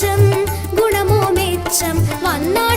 மெச்சம் குணமோ மெச்சம் வண்ணா